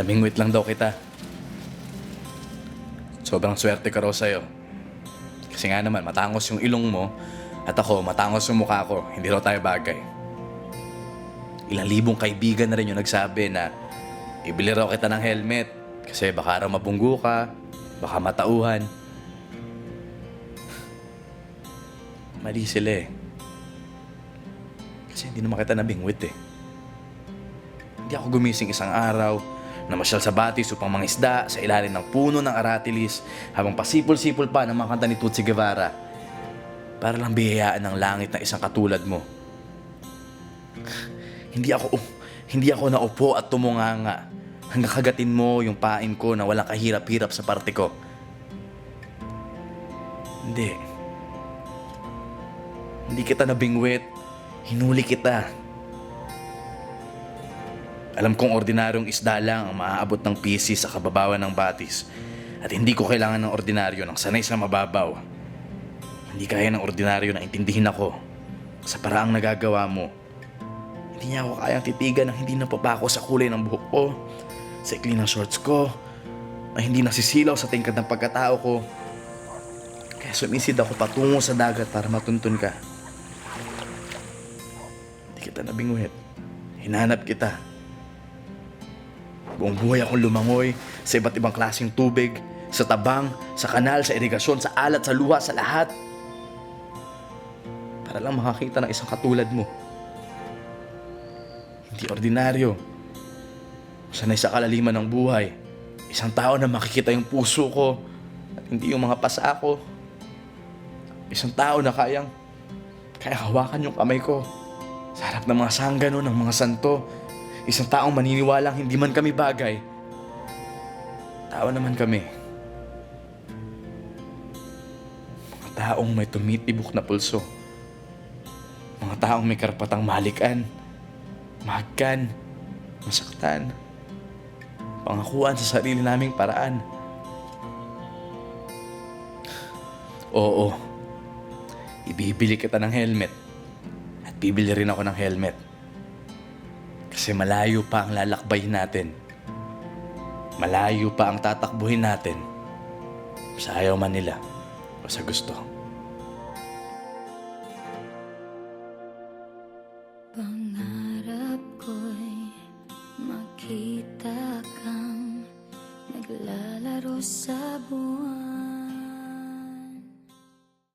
Namingwit lang daw kita. Sobrang swerte ka raw sa'yo. Kasi nga naman, matangos yung ilong mo at ako, matangos yung mukha ko. Hindi raw tayo bagay. Ilang libong kaibigan na rin yung nagsabi na ibili raw kita ng helmet kasi baka raw mabunggo ka, baka matauhan. Mali sila eh. Kasi hindi naman kita nabingwit eh. Hindi ako gumising isang araw, namasyal sa batis upang mangisda sa ilalim ng puno ng aratilis habang pasipol-sipol pa ng mga kanta ni Tutsi Guevara para lang biyayaan ng langit na isang katulad mo. hindi ako hindi ako naupo at tumunganga hanggang kagatin mo yung pain ko na walang kahirap-hirap sa parte ko. Hindi. Hindi kita nabingwit. Hinuli kita. Alam kong ordinaryong isda lang ang maaabot ng PC sa kababawan ng batis. At hindi ko kailangan ng ordinaryo ng sanay sa mababaw. Hindi kaya ng ordinaryo na intindihin ako sa paraang nagagawa mo. Hindi niya ako kayang titigan ng hindi napapako sa kulay ng buhok ko, sa ikli ng shorts ko, na hindi nasisilaw sa tingkad ng pagkatao ko. Kaya sumisid ako patungo sa dagat para matuntun ka. Hindi kita nabingwit. Hinanap kita. Buong buhay akong lumangoy sa iba't ibang klaseng tubig, sa tabang, sa kanal, sa irigasyon, sa alat, sa luha, sa lahat. Para lang makakita ng isang katulad mo. Hindi ordinaryo. Sanay sa kalaliman ng buhay. Isang tao na makikita yung puso ko at hindi yung mga pasa ko. Isang tao na kayang kaya hawakan yung kamay ko sa harap ng mga sanggano ng mga santo. Isang taong maniniwalang hindi man kami bagay. Tao naman kami. Mga taong may tumitibok na pulso. Mga taong may karapatang malikan, mahagkan, masaktan, pangakuan sa sarili naming paraan. Oo, ibibili kita ng helmet at bibili rin ako ng helmet. Kasi malayo pa ang lalakbayin natin. Malayo pa ang tatakbuhin natin. Sa ayaw man nila o sa gusto. Pangarap ko'y makita kang naglalaro sa